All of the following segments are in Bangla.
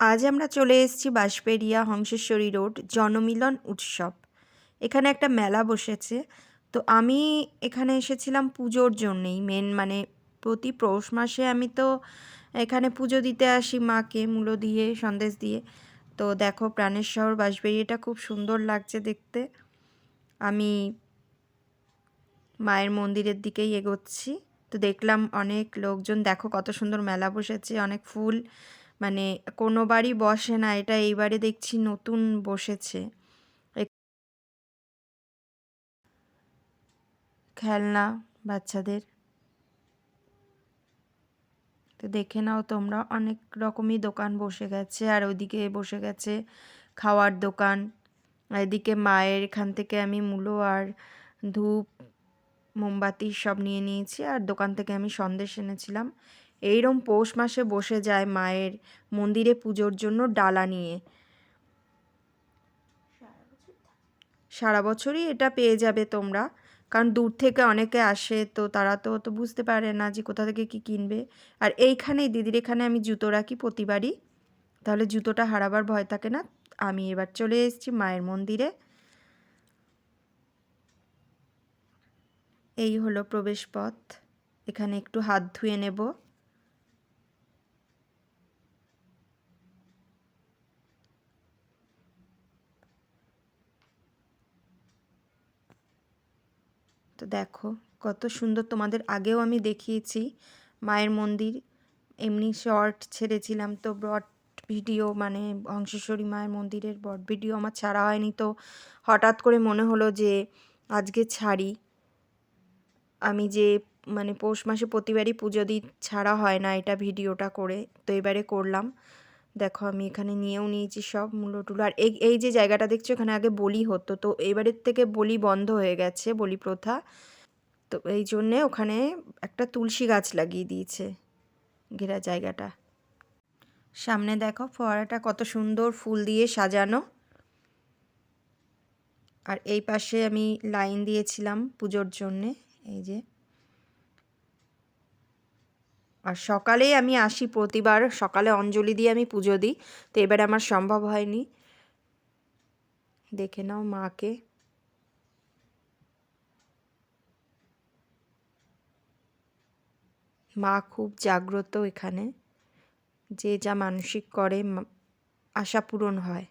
আজ আমরা চলে এসেছি বাঁশবেড়িয়া হংসেশ্বরী রোড জনমিলন উৎসব। এখানে একটা মেলা বসেছে। তো আমি এখানে এসেছিলাম পুজোর জন্যেই। মেন মানে প্রতি পৌষ মাসে আমি তো এখানে পুজো দিতে আসি মাকে, মূলো দিয়ে, সন্দেশ দিয়ে। তো দেখো প্রাণের শহর বাঁশবেড়িয়াটা খুব সুন্দর লাগছে দেখতে। আমি মায়ের মন্দিরের দিকেই এগোচ্ছি। তো দেখলাম অনেক লোকজন। দেখো কত সুন্দর মেলা বসেছে, অনেক ফুল। মানে কোনো বাড়ি বসে না, এটা এইবারে দেখছি নতুন বসেছে। খেলনা বাচ্চাদের। তো দেখে নাও তোমরা, অনেক রকমই দোকান বসে গেছে, আর ওইদিকে বসে গেছে খাওয়ার দোকান। এদিকে মায়ের, এখান থেকে আমি মূলো আর ধূপ, মোমবাতি সব নিয়ে নিয়েছি, আর দোকান থেকে আমি সন্দেশ এনেছিলাম। এইরম পৌষ মাসে বসে যায় মায়ের মন্দিরে পুজোর জন্য ডালা নিয়ে। সারা বছরই এটা পেয়ে যাবে তোমরা। কারণ দূর থেকে অনেকে আসে, তো তারা তো তো বুঝতে পারে না যে কোথা থেকে কি কিনবে। আর এইখানেই, দিদির এখানে আমি জুতো রাখি প্রতিবারই। তাহলে জুতোটা হারাবার ভয় থাকে না। আমি এবার চলে এসেছি মায়ের মন্দিরে। এই হলো প্রবেশ পথ এখানে একটু হাত ধুয়ে নেব। তো দেখো, কত সুন্দর তোমাদের আগেও আমি দেখিয়েছি। মায়ের মন্দির, এমনি শর্ট ছেড়েছিলাম তো ব্রড ভিডিও মানে হংসেশ্বরী মায়ের মন্দিরের ব্রড ভিডিও আমার ছাড়া হয়নি তো হঠাৎ করে মনে হলো যে আজকে ছাড়ি। আমি যে মানে পৌষ মাসে প্রতিবারই পুজো দিই, ছাড়া হয় না এটা ভিডিওটা করে, তো এবারে করলাম। দেখো আমি এখানে নিয়েও নিয়েছি সব মূলো টুলো আর এই এই যে জায়গাটা দেখছ, এখানে আগে বলি হতো, তো এবারের থেকে বলি বন্ধ হয়ে গেছে, বলি প্রথা। তো এই জন্যে ওখানে একটা তুলসী গাছ লাগিয়ে দিয়েছে ঘেরা জায়গাটা। সামনে দেখো ফোয়ারাটা কত সুন্দর ফুল দিয়ে সাজানো। আর এই পাশে আমি লাইন দিয়েছিলাম পুজোর জন্যে, এই যে। আর সকালেই আমি আসি প্রতিবার, সকালে অঞ্জলি দিয়ে আমি পুজো দিই, তো এবারে আমার সম্ভব হয়নি। দেখে নাও মাকে। মা খুব জাগ্রত এখানে। যে যা মানসিক করে, আশা পূরণ হয়।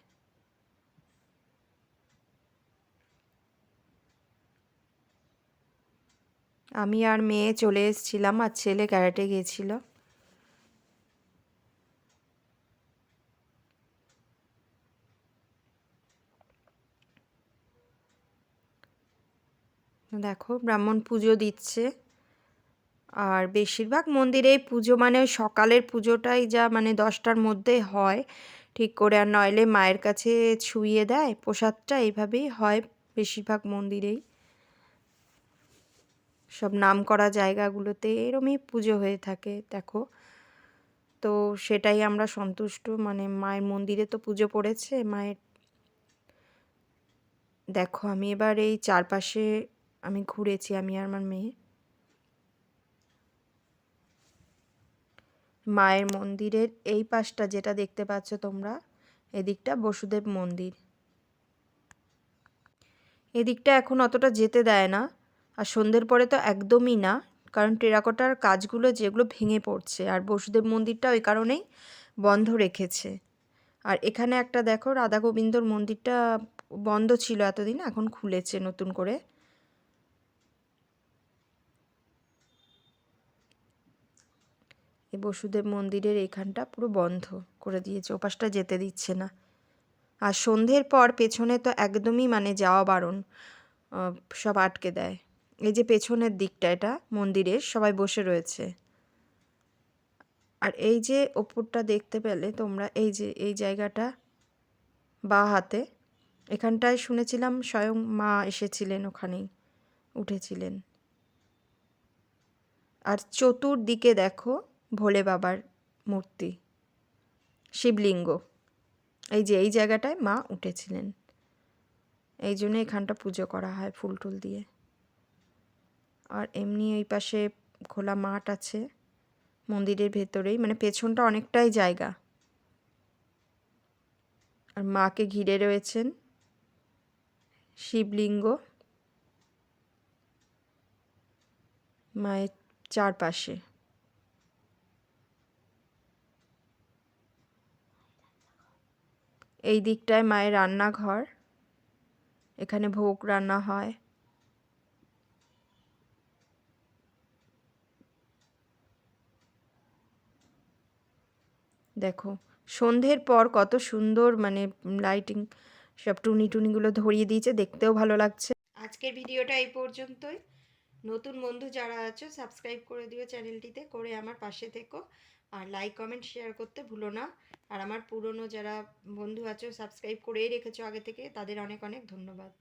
আমি আর মেয়ে চলে এসেছিলাম আর ছেলে ক্যারাটে গিয়েছিল। দেখো ব্রাহ্মণ পুজো দিচ্ছে। আর বেশিরভাগ মন্দিরে পুজো মানে সকালের পুজোটাই যা মানে দশটার মধ্যে হয়। ঠিক করে আর নইলে মায়ের কাছে ছুঁয়ে দেয়, প্রসাদটা এইভাবেই হয় বেশিরভাগ মন্দিরেই। সব নাম করা জায়গাগুলোতে এরমই পুজো হয়ে থাকে, দেখো। তো সেটাই আমরা সন্তুষ্ট মানে মায়ের মন্দিরে তো পুজো পড়েছে, মায়ের দেখো, আমি এবার এই চারপাশে আমি ঘুরেছি, আমি আর আমার মেয়ে। মায়ের মন্দিরের এই পাশটা যেটা দেখতে পাচ্ছ তোমরা, এদিকটা বসুদেব মন্দির। এদিকটা এখন অতটা যেতে দেয় না আর সন্ধ্যের পরে তো একদমই না, কারণ টেরাকোটার কাজগুলো যেগুলো ভেঙে পড়ছে আর বসুদেব মন্দিরটা ওই কারণেই বন্ধ রেখেছে। আর এখানে একটা দেখো, রাধা গোবিন্দর মন্দিরটা বন্ধ ছিল এতদিন, এখন খুলেছে নতুন করে। এই বসুদেব মন্দিরের এখানটা পুরো বন্ধ করে দিয়েছে, ওপাশটা যেতে দিচ্ছে না। আর সন্ধ্যের পর পেছনে তো একদমই মানে যাওয়া বারণ সব আটকে দেয়। এই যে পেছনের দিকটা, এটা মন্দিরের, সবাই বসে রয়েছে। আর এই যে ওপরটা দেখতে পেলে তোমরা, এই যে, এই জায়গাটা বা হাতে, এখানটায় শুনেছিলাম স্বয়ং মা এসেছিলেন, ওখানেই উঠেছিলেন। আর চতুর্দিকে দেখো ভোলে বাবার মূর্তি, শিবলিঙ্গ। এই যে, এই জায়গাটায় মা উঠেছিলেন। এই জন্য এখানটা পুজো করা হয় ফুল টুল দিয়ে। আর এমনি এই পাশে খোলা মাঠ আছে, মন্দিরের ভেতরেই মানে পেছনটা অনেকটাই জায়গা। আর মাকে ঘিরে রয়েছেন শিবলিঙ্গ, মায়ের চারপাশে। এই দিকটায় মায়ের রান্নাঘর, এখানে ভোগ রান্না হয়। দেখো, সন্ধ্যের পর কত সুন্দর মানে লাইটিং সব টুনি টুনিগুলো ধরিয়ে দিয়েছে, দেখতেও ভালো লাগছে। আজকের ভিডিওটা এই পর্যন্তই। নতুন বন্ধু যারা আছো সাবস্ক্রাইব করে দিও চ্যানেলটিতে করে আমার পাশে থেকো। আর লাইক কমেন্ট শেয়ার করতে ভুলো না। আর আমার পুরনো যারা বন্ধু আছো সাবস্ক্রাইব করেই রেখেছো আগে থেকে, তাদের অনেক অনেক ধন্যবাদ।